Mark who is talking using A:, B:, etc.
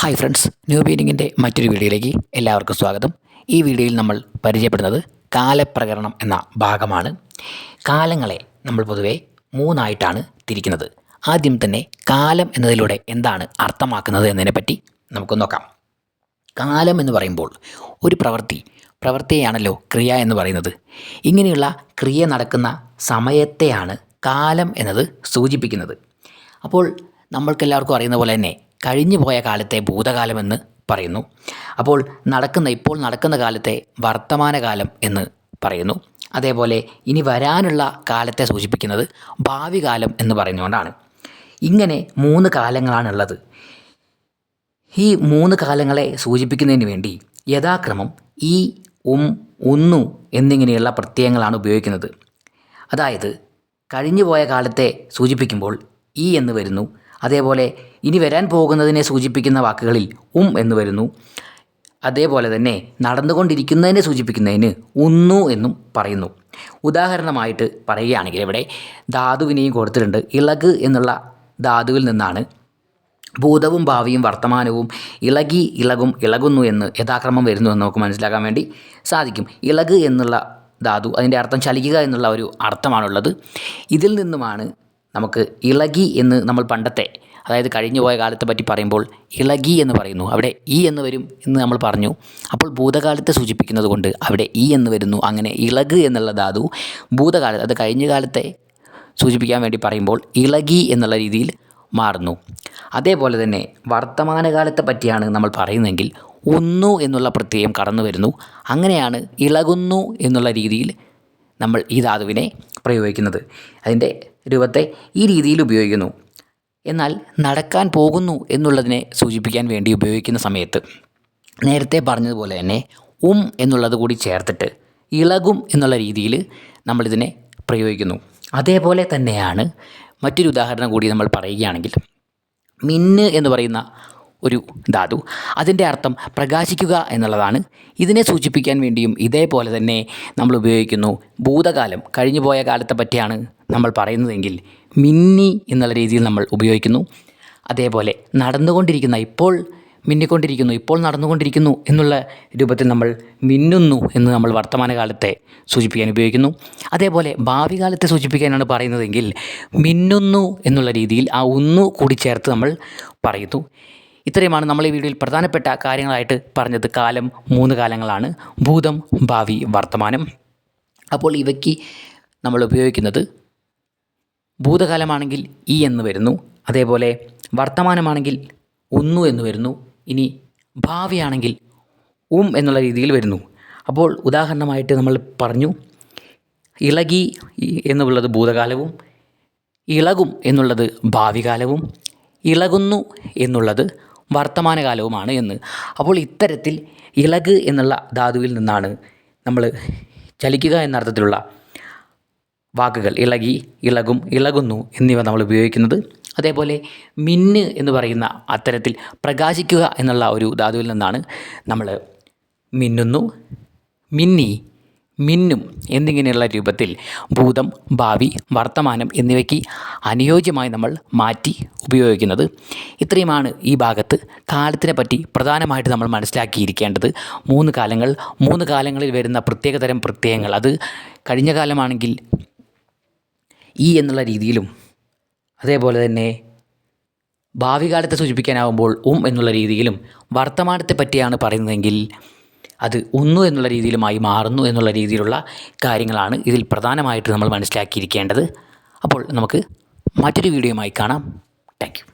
A: Hi friends new ബീനിങ്ങിന്റെ മറ്റൊരു വീഡിയോയിലേക്ക് എല്ലാവർക്കും സ്വാഗതം. ഈ വീഡിയോയിൽ നമ്മൾ പരിചയപ്പെടുന്നത് കാലപ്രകരണം എന്ന ഭാഗമാണ്. കാലങ്ങളെ നമ്മൾ പൊതുവെ മൂന്നായിട്ടാണ് തിരിക്കുന്നത്. ആദ്യം തന്നെ കാലം എന്നതിലൂടെ എന്താണ് അർത്ഥമാക്കുന്നത് എന്നതിനെപ്പറ്റി നമുക്ക് നോക്കാം. കാലം എന്ന് പറയുമ്പോൾ ഒരു പ്രവൃത്തി പ്രവൃത്തിയാണല്ലോ ക്രിയ എന്ന് പറയുന്നത്. ഇങ്ങനെയുള്ള ക്രിയ നടക്കുന്ന സമയത്തെയാണ് കാലം എന്നത് സൂചിപ്പിക്കുന്നത്. അപ്പോൾ നമ്മൾക്കെല്ലാവർക്കും അറിയുന്ന പോലെ തന്നെ കഴിഞ്ഞു പോയ കാലത്തെ ഭൂതകാലമെന്ന് പറയുന്നു. അപ്പോൾ നടക്കുന്ന ഇപ്പോൾ നടക്കുന്ന കാലത്തെ വർത്തമാനകാലം എന്ന് പറയുന്നു. അതേപോലെ ഇനി വരാനുള്ള കാലത്തെ സൂചിപ്പിക്കുന്നത് ഭാവി കാലം എന്ന് പറഞ്ഞുകൊണ്ടാണ് ഇങ്ങനെ മൂന്ന് കാലങ്ങളാണുള്ളത്. ഈ മൂന്ന് കാലങ്ങളെ സൂചിപ്പിക്കുന്നതിന് വേണ്ടി യഥാക്രമം ഈ ഉം ഒന്നു എന്നിങ്ങനെയുള്ള പ്രത്യയങ്ങളാണ് ഉപയോഗിക്കുന്നത്. അതായത് കഴിഞ്ഞുപോയ കാലത്തെ സൂചിപ്പിക്കുമ്പോൾ ഈ എന്ന് വരുന്നു അതേപോലെ ഇനി വരാൻ പോകുന്നതിനെ സൂചിപ്പിക്കുന്ന വാക്കുകളിൽ ഉം എന്ന് വരുന്നു. അതേപോലെ തന്നെ നടന്നുകൊണ്ടിരിക്കുന്നതിനെ സൂചിപ്പിക്കുന്നതിന് ഉന്നു എന്നും പറയുന്നു. ഉദാഹരണമായിട്ട് പറയുകയാണെങ്കിൽ ഇവിടെ ധാതുവിനെയും കൊടുത്തിട്ടുണ്ട്. ഇളക് എന്നുള്ള ധാതുവിൽ നിന്നാണ് ഭൂതവും ഭാവിയും വർത്തമാനവും ഇളകി ഇളകും ഇളകുന്നു എന്ന് യഥാക്രമം വരുന്നു എന്ന് നമുക്ക് മനസ്സിലാക്കാൻ വേണ്ടി സാധിക്കും. ഇളക് എന്നുള്ള ധാതു അതിന്റെ അർത്ഥം ചലിക്കുക എന്നുള്ള ഒരു അർത്ഥമാണുള്ളത്. ഇതിൽ നിന്നുമാണ് നമുക്ക് ഇളകി എന്ന് നമ്മൾ പണ്ടത്തെ അതായത് കഴിഞ്ഞു പോയ കാലത്തെ പറ്റി പറയുമ്പോൾ ഇളകി എന്ന് പറയുന്നു. അവിടെ ഈ എന്ന് വരും എന്ന് നമ്മൾ പറഞ്ഞു. അപ്പോൾ ഭൂതകാലത്തെ സൂചിപ്പിക്കുന്നത് കൊണ്ട് അവിടെ ഈ എന്ന് വരുന്നു. അങ്ങനെ ഇളക് എന്നുള്ള ധാതു ഭൂതകാലത്ത് അത് കഴിഞ്ഞ കാലത്തെ സൂചിപ്പിക്കാൻ വേണ്ടി പറയുമ്പോൾ ഇളകി എന്നുള്ള രീതിയിൽ മാറുന്നു. അതേപോലെ തന്നെ വർത്തമാനകാലത്തെ പറ്റിയാണ് നമ്മൾ പറയുന്നതെങ്കിൽ ഒന്നു എന്നുള്ള പ്രത്യയം കടന്നു വരുന്നു അങ്ങനെയാണ് ഇളകുന്നു എന്നുള്ള രീതിയിൽ നമ്മൾ ഈ ധാതുവിനെ പ്രയോഗിക്കുന്നത്. അതിന്റെ രൂപത്തെ ഈ രീതിയിൽ ഉപയോഗിക്കുന്നു. എന്നാൽ നടക്കാൻ പോകുന്നു എന്നുള്ളതിനെ സൂചിപ്പിക്കാൻ വേണ്ടി ഉപയോഗിക്കുന്ന സമയത്ത് നേരത്തെ പറഞ്ഞതുപോലെ തന്നെ ഉം എന്നുള്ളത് കൂടി ചേർത്തിട്ട് ഇളകും എന്നുള്ള രീതിയിൽ നമ്മളിതിനെ പ്രയോഗിക്കുന്നു. അതേപോലെ തന്നെയാണ് മറ്റൊരു ഉദാഹരണം കൂടി നമ്മൾ പറയുകയാണെങ്കിൽ മിന്ന് എന്ന് പറയുന്ന ഒരു ധാതു. അതിന്റെ അർത്ഥം പ്രകാശിക്കുക എന്നുള്ളതാണ്. ഇതിനെ സൂചിപ്പിക്കാൻ വേണ്ടിയും ഇതേപോലെ തന്നെ നമ്മൾ ഉപയോഗിക്കുന്നു. ഭൂതകാലം കഴിഞ്ഞുപോയ കാലത്തെ പറ്റിയാണ് നമ്മൾ പറയുന്നതെങ്കിൽ മിന്നി എന്നുള്ള രീതിയിൽ നമ്മൾ ഉപയോഗിക്കുന്നു. അതേപോലെ നടന്നുകൊണ്ടിരിക്കുന്ന ഇപ്പോൾ മിന്നിക്കൊണ്ടിരിക്കുന്നു ഇപ്പോൾ നടന്നുകൊണ്ടിരിക്കുന്നു എന്നുള്ള രൂപത്തിൽ നമ്മൾ മിന്നുന്നു എന്ന് നമ്മൾ വർത്തമാനകാലത്തെ സൂചിപ്പിക്കാൻ ഉപയോഗിക്കുന്നു. അതേപോലെ ഭാവി കാലത്തെ സൂചിപ്പിക്കാനാണ് പറയുന്നതെങ്കിൽ മിന്നുന്നു എന്നുള്ള രീതിയിൽ ആ ഒന്നു കൂടി ചേർത്ത് നമ്മൾ പറയുന്നു. ഇത്രയുമാണ് നമ്മൾ ഈ വീഡിയോയിൽ പ്രധാനപ്പെട്ട കാര്യങ്ങളായിട്ട് പറഞ്ഞത്. കാലം മൂന്ന് കാലങ്ങളാണ്. ഭൂതം ഭാവി വർത്തമാനം. അപ്പോൾ ഇവയ്ക്ക് നമ്മൾ ഉപയോഗിക്കുന്നത് ഭൂതകാലമാണെങ്കിൽ ഇ എന്ന് വരുന്നു. അതേപോലെ വർത്തമാനമാണെങ്കിൽ ഒന്നു എന്ന് വരുന്നു. ഇനി ഭാവിയാണെങ്കിൽ ഉം എന്നുള്ള രീതിയിൽ വരുന്നു. അപ്പോൾ ഉദാഹരണമായിട്ട് നമ്മൾ പറഞ്ഞു ഇളകി എന്നുള്ളത് ഭൂതകാലവും ഇളകും എന്നുള്ളത് ഭാവികാലവും ഇളകുന്നു എന്നുള്ളത് വർത്തമാനകാലവുമാണ് എന്ന്. അപ്പോൾ ഇത്തരത്തിൽ ഇളക് എന്നുള്ള ധാതുവിൽ നിന്നാണ് നമ്മൾ ചലിക്കുക എന്ന അർത്ഥത്തിലുള്ള വാക്കുകൾ. ഇളകി ഇളകും ഇളകുന്നു എന്നിവ നമ്മൾ ഉപയോഗിക്കുന്നത്. അതേപോലെ മിന്ന് എന്ന് പറയുന്ന അത്തരത്തിൽ പ്രകാശിക്കുക എന്നുള്ള ഒരു ധാതുവിൽ നിന്നാണ് നമ്മൾ മിന്നുന്നു. മിന്നി മിന്നും എന്നിങ്ങനെയുള്ള രൂപത്തിൽ ഭൂതം ഭാവി വർത്തമാനം എന്നിവയ്ക്ക് അനുയോജ്യമായി നമ്മൾ മാറ്റി ഉപയോഗിക്കുന്നത്. ഇത്രയുമാണ് ഈ ഭാഗത്ത് കാലത്തിനെ പറ്റി പ്രധാനമായിട്ട് നമ്മൾ മനസ്സിലാക്കിയിരിക്കേണ്ടത്. മൂന്ന് കാലങ്ങൾ മൂന്ന് കാലങ്ങളിൽ വരുന്ന പ്രത്യേകതരം പ്രത്യയങ്ങൾ. അത് കഴിഞ്ഞ കാലമാണെങ്കിൽ ഈ എന്നുള്ള രീതിയിലും അതേപോലെ തന്നെ ഭാവി കാലത്തെ സൂചിപ്പിക്കാനാവുമ്പോൾ ഉം എന്നുള്ള രീതിയിലും വർത്തമാനത്തെ പറ്റിയാണ് പറയുന്നതെങ്കിൽ അത് ഒന്നു എന്നുള്ള രീതിയിലുമായി മാറുന്നു എന്നുള്ള രീതിയിലുള്ള കാര്യങ്ങളാണ് ഇതിൽ പ്രധാനമായിട്ട് നമ്മൾ മനസ്സിലാക്കിയിരിക്കേണ്ടത്. അപ്പോൾ നമുക്ക് മറ്റൊരു വീഡിയോയുമായി കാണാം. താങ്ക്